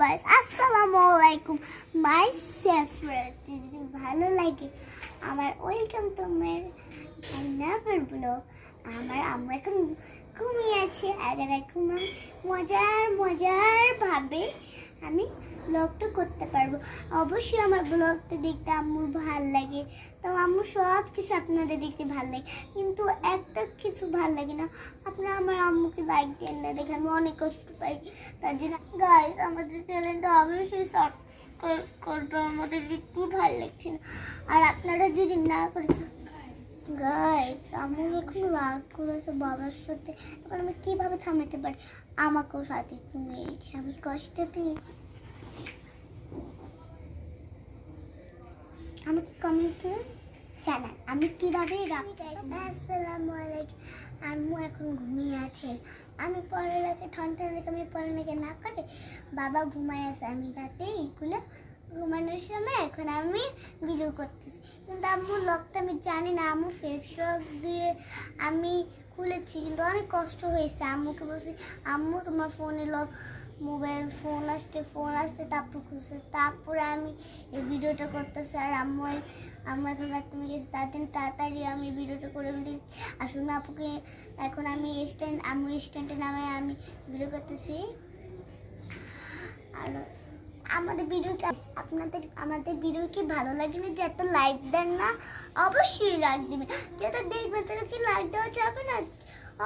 Guys আসসালামু আলাইকুম মাই সেফরেট যদি ভালো লাগে। আমার welcome to my never blog আমার আম্মু এখন ঘুমিয়ে আছে। আগে এখন মজার মজার ভাবে আমি ব্লগটা করতে পারব। অবশ্যই আমার ব্লগটা দেখতে আম্মুর ভালো লাগে। তো আম্মু সব কিছু আপনাদের দেখতে ভালো লাগে। কিন্তু একটা কিছু ভালো লাগে না। আপনারা আমার আম্মুকে লাইক দেন না দেখে আমি অনেক কষ্ট পাই। তার জন্য গাইস আমাদের চ্যানেলটা অবশ্যই সাবস্ক্রাইব করবে। আমাদের একটু ভালো লাগছে না। আর আপনারা যদি না করে গাইস আম্মু এখন রাগ করেছে বাবার সাথে। এখন আমি কীভাবে থামাতে পারি? আমাকেও সাথে মেরেছে আমি কষ্ট পেয়েছি। আমাকে কমেন্টে জানান আমি কীভাবে আসসালামু আলাইকুম। আম্মু এখন ঘুমিয়ে আছে। আমি পড়ালেখা ঠান্ডা লেগে আমি পড়ালেখা না করে বাবা ঘুমায় আছে। আমি রাতে এইগুলো ঘুমানোর সময় এখন আমি ভিডিও করতেছি। কিন্তু আম্মু লকটা আমি জানি না। আম্মু ফেস লক দিয়ে আমি খুলেছি, কিন্তু অনেক কষ্ট হয়েছে। আম্মুকে বলছি, আম্মু, তোমার ফোনে লক মোবাইল ফোন আসছে ফোন আসছে, তারপর খুলছে। তারপরে আমি এই ভিডিওটা করতেছি, আর আম্মু আম্মু এখন বাথরুমে গেছে, তার তাড়াতাড়ি আমি ভিডিওটা করে আর শুনে আপুকে এখন আমি স্ট্যান্ড আম্মু স্ট্যান্ডে নামে আমি ভিডিও করতেছি। আর আমাদের ভিডিওকে আপনাদের, আমাদের ভিডিও কি ভালো লাগে না, যে এত লাইক দেন না, অবশ্যই লাইক দিবেন। যেটা দেখবেন তাহলে কি লাইক দেওয়া যাবে না?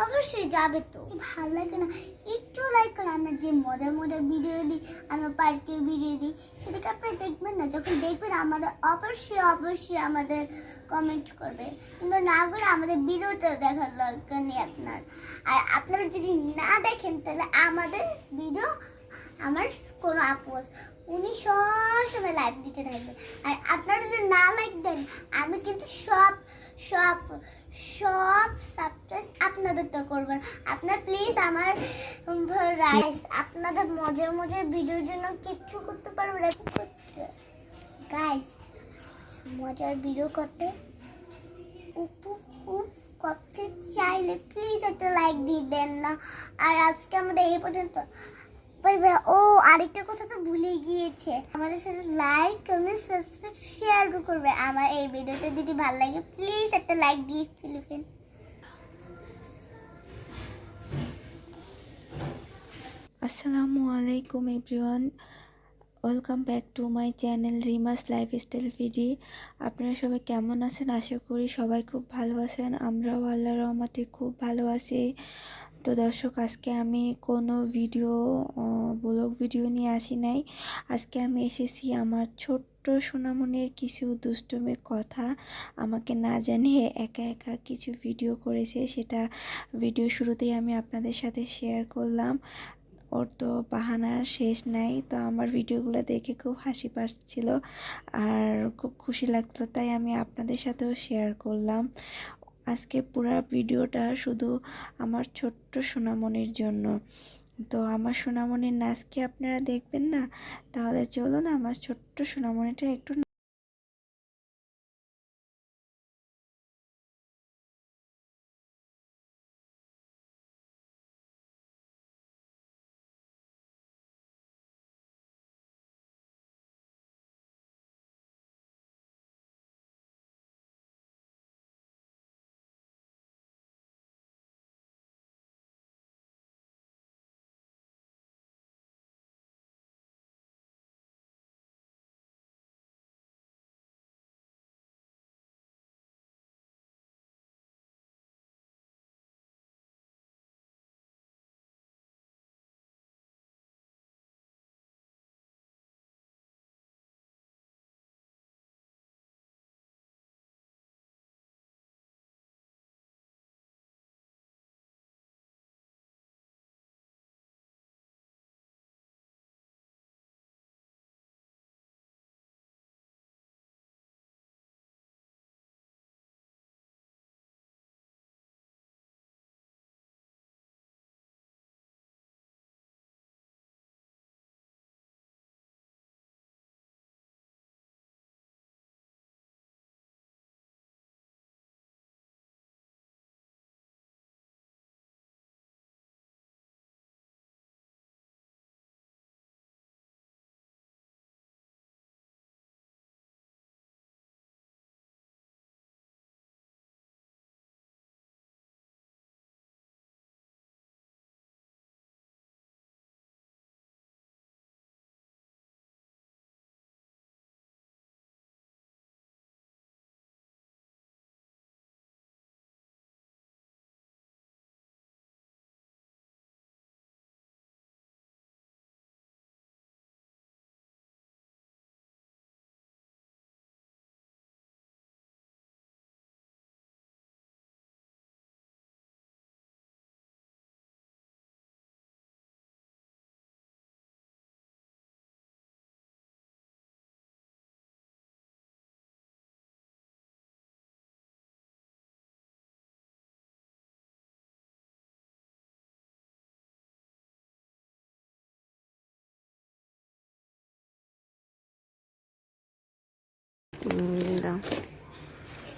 অবশ্যই যাবে তো। ভালো লাগে না, একটু লাইক করে আমরা যে মজার মজার ভিডিও দিই, আমরা পার্কে ভিডিও দিই, সেটাকে আপনারা দেখবেন না, যখন দেখবেন আমাদের অবশ্যই অবশ্যই আমাদের কমেন্ট করবে কিন্তু না করে আমাদের ভিডিওটা দেখার দরকার নেই আপনার। আর আপনারা যদি না দেখেন, তাহলে আমাদের ভিডিও আমার কোনো আপোষ উনি সবসময় লাইভ দিতে থাকবে। আর আপনারা যদি না লাইক দেন, আমি কিন্তু সব সব সব সাবস্ক্রাইব আপনাদেরটা করবেন আপনার প্লিজ আমার রাইস আপনাদের মজার মজার ভিডিওর জন্য কিচ্ছু করতে পারবেন গাইস মজার ভিডিও করতে উপ করতে চাইলে প্লিজ একটা লাইক দিয়ে দেন না। আর আজকে আমাদের এই পর্যন্ত। ও আরেকটা কথা তো ভুলে গিয়েছে। আমাদের সাথে লাইক কমেন্ট সাবস্ক্রাইব শেয়ার করবে। আমার এই ভিডিওতে যদি ভালো লাগে প্লিজ একটা লাইক দিয়ে ফেলবেন আসসালামু আলাইকুম everyone welcome back to my channel Rimas lifestyle ভিডি আপনারা সবাই কেমন আছেন? আশা করি সবাই খুব ভালো আছেন। আমরাও আল্লাহ রহমতে খুব ভালো আছি। তো দর্শক, আজকে আমি কোনো ভিডিও ব্লগ ভিডিও নিয়ে আসি নাই। আজকে আমি এসেছি আমার ছোট্ট সোনামনের কিছু দুষ্টুমির কথা। আমাকে না জানিয়ে একা একা কিছু ভিডিও করেছে, সেটা ভিডিও শুরুতেই আমি আপনাদের সাথে শেয়ার করলাম। ওর তো বাহানার শেষ নাই, তো আমার ভিডিওগুলো দেখে খুব হাসি পাচ্ছিল আর খুব খুশি লাগতো তাই আমি আপনাদের সাথেও শেয়ার করলাম। আজকে পুরা ভিডিওটা শুধু আমার ছোট্ট সোনামনির জন্য। তো আমার সোনামনির নাচকে আপনারা দেখবেন না? তাহলে চলুন আমার ছোট্ট সোনামনিটা একটু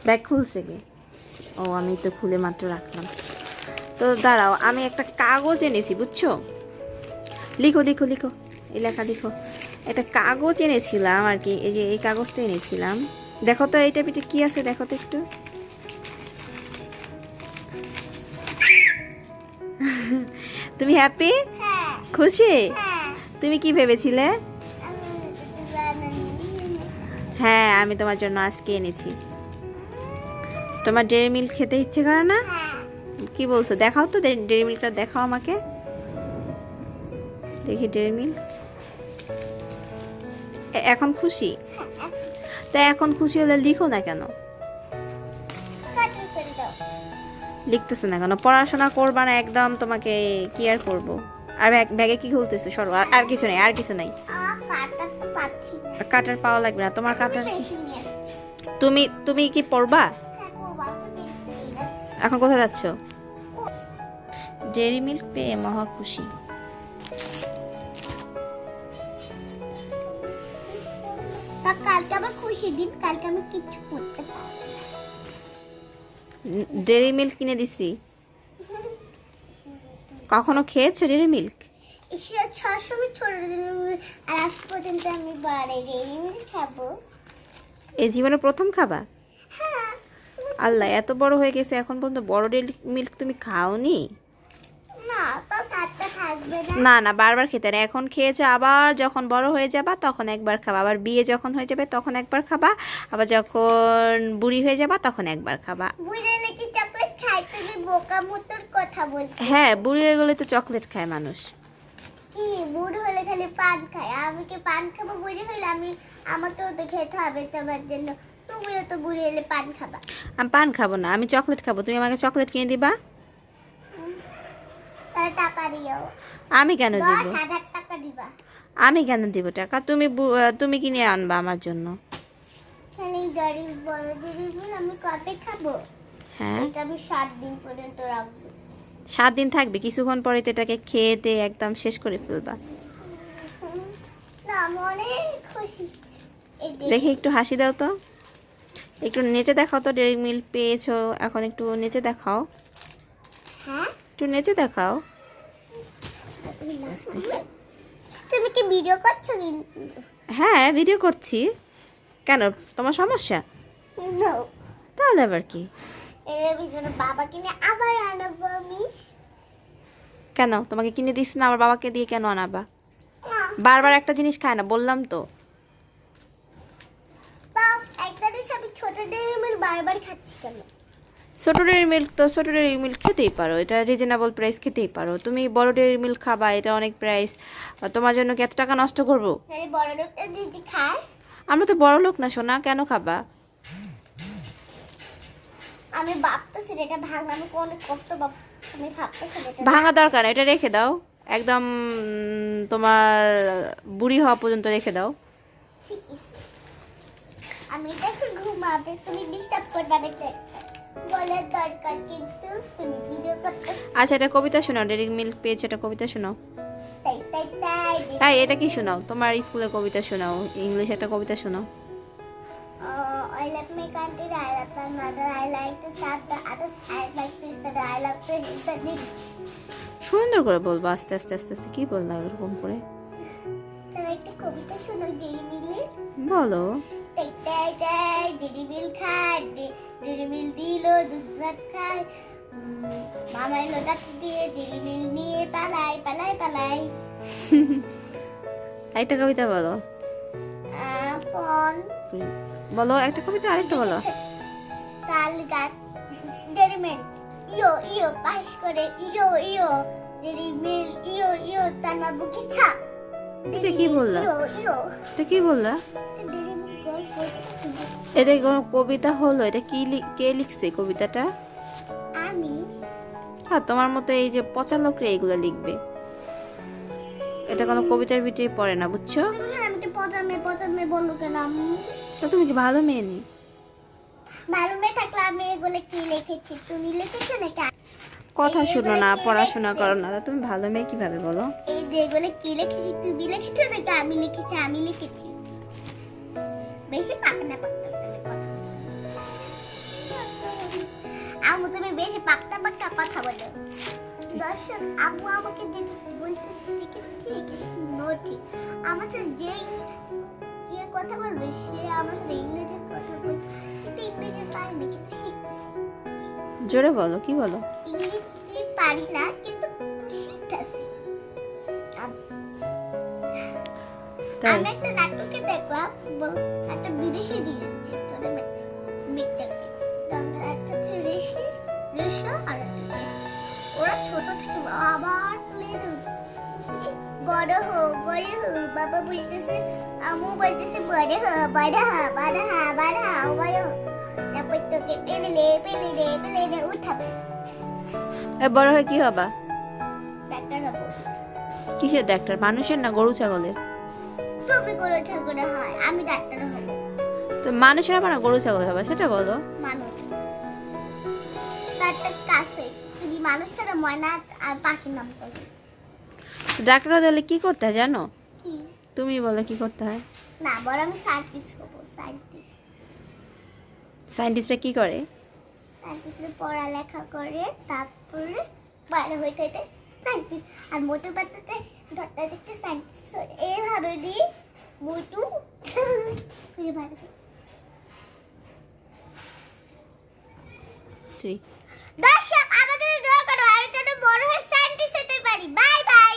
ব্যাগ খুলছে কি? ও আমি তো খুলে মাত্র রাখলাম। তো দাঁড়াও আমি একটা কাগজ এনেছি বুঝছ? লিখো লিখো লিখো। এই লেখা লিখো। একটা কাগজ এনেছিলাম আর কি এই যে এই কাগজটা এনেছিলাম। দেখো তো এইটা পিঠে কি আছে দেখো তো একটু। তুমি হ্যাপি হ্যাঁ। খুশি? হ্যাঁ। তুমি কি ভেবেছিলে? হ্যাঁ আমি তোমার জন্য আজকে এনেছি। তোমার ডেয়ারি মিল্ক খেতে ইচ্ছে করে না? হ্যাঁ। কি বলছো? দেখাও তো ডেয়ারি মিল্কটা দেখাও আমাকে। দেখি ডেয়ারি মিল্ক এখন খুশি? তা এখন খুশি হলে লিখো না কেন? লিখতেছো না কেন? পড়াশোনা করবা না একদম তোমাকে কি আর করব। আর ব্যাগ কি খুলতেছো? সরো আর কিছু নেই আর কিছু নাই। কাটার পাওয়া লাগবে না। তোমার কাটার। তুমি তুমি কি পড়বা হ্যাঁ। এখন কোথায় যাচ্ছ? ডেয়ারি মিল্ক পেয়ে মহা খুশি। কালকে আমার খুশি দিন কালকে আমি কিচ্ছু করতে পারব না। ডেয়ারি মিল্ক কিনে দিছি। কখনো খেয়েছো ডেয়ারি মিল্ক সবসময় ছোট আর আজ পর্যন্ত আমি বাড়ি রেডি খাব। এই জীবনে প্রথম খাবা? হ্যাঁ। আল্লাহ এত বড় হয়ে গেছে এখন পর্যন্ত বড় ডেয়ারি মিল্ক তুমি খাওনি? না না। বারবার খেতে না। এখন খেয়েছে আবার যখন বড় হয়ে যাবা তখন একবার খাবা। আবার বিয়ে যখন হয়ে যাবে তখন একবার খাবা। আবার যখন বুড়ি হয়ে যাবা তখন একবার খাবা। হ্যাঁ বুড়ি হয়ে গেলে তো চকলেট খায় মানুষ। কি? বুড়ো হলে খালি পান খায়। আমি কি পান খাব? বুড়ি হলে আমি আমাকেও তো খেতে হবে তোমার জন্য। তুমিও তো বুড়ি হলে পান খাবা। আমি পান খাব না আমি চকলেট খাব। তুমি আমাকে চকলেট কিনে দিবা? টাকা দিও। আমি কেন দিব? টাকা দিবা। আমি কেন দিব টাকা? তুমি তুমি কিনে আনবা আমার জন্য। আমি কবে খাব? হ্যাঁ। এটা আমি সাত দিন পর্যন্ত রাখব। সাত দিন থাকবে কিছুক্ষণ পরে তো এটাকে খেয়ে দিয়ে একদম শেষ করে ফেলবা। দেখ- একটু হাসি দাও তো। একটু নেচে দেখাও তো ডেরি মিল্ক পেয়েছ এখন একটু নেচে দেখাও। হ্যাঁ? একটু নেচে দেখাও। তুমি কি ভিডিও করছ হ্যাঁ ভিডিও করছি। কেন তোমার সমস্যা? তাহলে আবার কি? এর ভিতরে বাবা কিনে আবার আনব আমি। কেন? তোমাকে কিনে দিস না আমার বাবাকে দিয়ে কেন আনাবা? বারবার একটা জিনিস খায় না বললাম তো। একটা জিনিস আমি ছোট ডেয়ারি মিল্ক বারবার খাচ্ছি কেন? ছোটো ডেয়ারি মিল্ক তো ছোটো ডেয়ারি মিল্ক খেতেই পারো এটা রিজনেবল প্রাইস খেতেই পারো। তুমি বড় ডেয়ারি মিল্ক খাবা এটা অনেক প্রাইস তোমার জন্য কি এত টাকা নষ্ট করব? বড় খায়? আমরা তো বড় লোক না সোনা কেন খাবা? আমি ভাবতেছি এটা ভাঙা আমি অনেক কষ্ট আমি ভাবতেছি এটা ভাঙা দরকার না, এটা রেখে দাও। একদম তোমার বুড়ি হওয়া পর্যন্ত রেখে দাও। ঠিক আছে। আমি এটা একটু ঘুমাবে তুমি ডিস্টার্ব করবে বলার দরকার কিন্তু তুমি ভিডিও করতে। আচ্ছা এটা কবিতা শোনাও ডেরি মিল্ক পেয়েছ এটা কবিতা শোনাও। তাই তাই এটা কি শোনাও? তোমার স্কুলে কবিতা শোনাও ইংলিশ একটা কবিতা শোনাও। I love my country, I love my mother, I like to serve the others, I like to study, I love to hit the need. সুন্দর করে বলব আস্তে আস্তে আস্তে আস্তে কি বললা এরকম করে? তাহলে একটা কবিতা শোনো ডেরি মিলে। বলো। তাই তাই তাই ডেরি মিল খায় ডেরি মিল দিল দুধ ভাত খায়। উম, মামা এলো ডাকি দিয়ে ডেরি মিল নিয়ে পালাই পালাই পালাই। একটা কবিতা বলো। ফোন বলো একটা কবিতা আরেকটা বলো। তাল গাছ ডেরি মিল ইয়ো ইয়ো পাশ করে ইয়ো ইয়ো ডেরি মিল ইয়ো ইয়ো তার বাবু কি ছা এটা কি বললা? এটা কি বললা? এটা কোনো কবিতা হলো? এটা কি কে লিখছে কবিতাটা? আমি। হ্যাঁ তোমার মতো এই যে পচা লোকরা এগুলো লিখবে। এটা কোনো কবিতার ভিতরে পড়ে না বুঝছ? হ্যাঁ, তো তুমি কি ভালো মেয়ে নি? ভালো মেয়ে থাকলে আমি এগুলো কি লিখেছি? তুমি কথা শুনো না পড়াশোনা করো না তুমি ভালো মেয়ে কীভাবে বলো? এই যে এগুলো কি আমি লিখেছি আমি লিখেছি। বেশি না আমি তুমি বেশি কথা বলো। দর্শক আম্মু আমাকে যেটা বলতেছে ঠিক ঠিক নো ঠিক আমার সাথে যে যে কথা বলবে সে আমার সাথে ইংরেজি কথা বলবে কিন্তু ইংরেজি পারি না কিন্তু শিখতেছি। জোরে বলো কি বলো? ইংরেজি পারি না কিন্তু শিখতেছি। আম- একটা নাটকে দেখলাম একটা বিদেশি দিয়েছে বাবা বলতেছে আমু বলতেছে বড় হো বড় হো বড় হো বড় হো বড় হো তারপর তোকে পেলে পেলে রে পেলে রে উঠাবে এ বড় হয়ে কি হবা? ডাক্তার হব। কিসের ডাক্তার? মানুষের না গরু ছাগলের? তুমি করে ঠাকুরে হয় আমি ডাক্তার হব। তো মানুষের হবে না গরু ছাগলের হবে সেটা বলো। মানুষ। তার কাছে তুমি মানুষ ছাড়া ময়না আর পাখির নাম তো ডাক্তার হলে কি করতে জানো? তুমি বলো কি করতে হয়? না বড় আমি সায়েন্টিস্ট হব সায়েন্টিস্ট সায়েন্টিস্টরা কি করে? সায়েন্টিস্টের পড়ালেখা করে তারপরে বাইরে হইতে হইতে সায়েন্টিস্ট আর মোটু পাতাতে ধরতে দেখতে সায়েন্টিস্ট এইভাবে দিই মোটু খুঁজে বাইরে ঠিক। দর্শক আমাদের দোয়া করো আমি যেন বড় হয়ে সায়েন্টিস্ট হতে পারি। Bye by